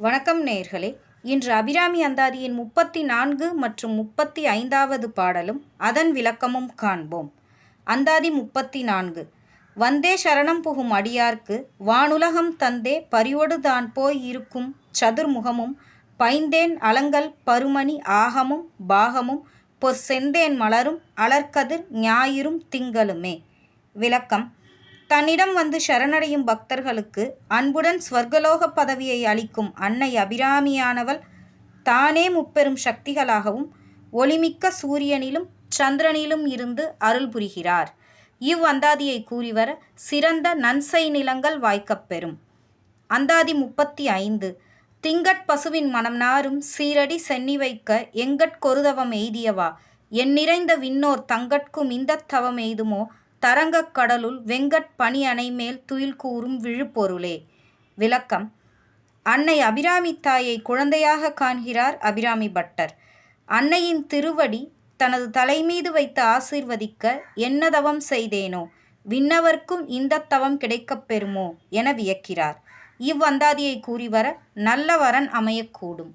வணக்கம் நேயர்களே இன்று அபிராமி அந்தாதியின் முப்பத்தி நான்கு மற்றும் முப்பத்தி ஐந்தாவது பாடலும் அதன் விளக்கமும் காண்போம். அந்தாதி முப்பத்தி நான்கு வந்தே சரணம் புகும் அடியார்க்கு வானுலகம் தந்தே பரிவொடு தான் போய் இருக்கும் சதுர்முகமும் பைந்தேன் அலங்கல் பருமணி ஆகமும் பாகமும் பொற்செந்தேன் மலரும் அலர்கதிர் ஞாயிறும் திங்களுமே. விளக்கம் தன்னிடம் வந்து சரணடையும் பக்தர்களுக்கு அன்புடன் ஸ்வர்கலோக பதவியை அளிக்கும் அன்னை அபிராமியானவள் தானே முப்பெரும் சக்திகளாகவும் ஒளிமிக்க சூரியனிலும் சந்திரனிலும் இருந்து அருள் புரிகிறார். இவ்வந்தாதியை கூறிவர சிறந்த நன்சை நிலங்கள் வாய்க்கப்பெறும் அந்தாதி முப்பத்தி ஐந்து. திங்கட் பசுவின் மனம் நாரும் சீரடி சென்னி வைக்க எங்கட் கொருதவம் எய்தியவா? என் நிறைந்த விண்ணோர் தங்கட்கும் இந்த தவம் எய்துமோ? தரங்கக் கடலுள் வெங்கட் பனி அணை மேல் துயில் கூறும் விழுப்பொருளே. விளக்கம். அன்னை அபிராமி தாயை குழந்தையாக காண்கிறார் அபிராமி பட்டர். அன்னையின் திருவடி தனது தலைமீது வைத்து ஆசீர்வதிக்க என்ன தவம் செய்தேனோ விண்ணவர்க்கும் இந்த தவம் கிடைக்கப் பெறுமோ என வியக்கிறார். இவ்வந்தாதியை கூறிவர நல்ல வரன் அமையக்கூடும்.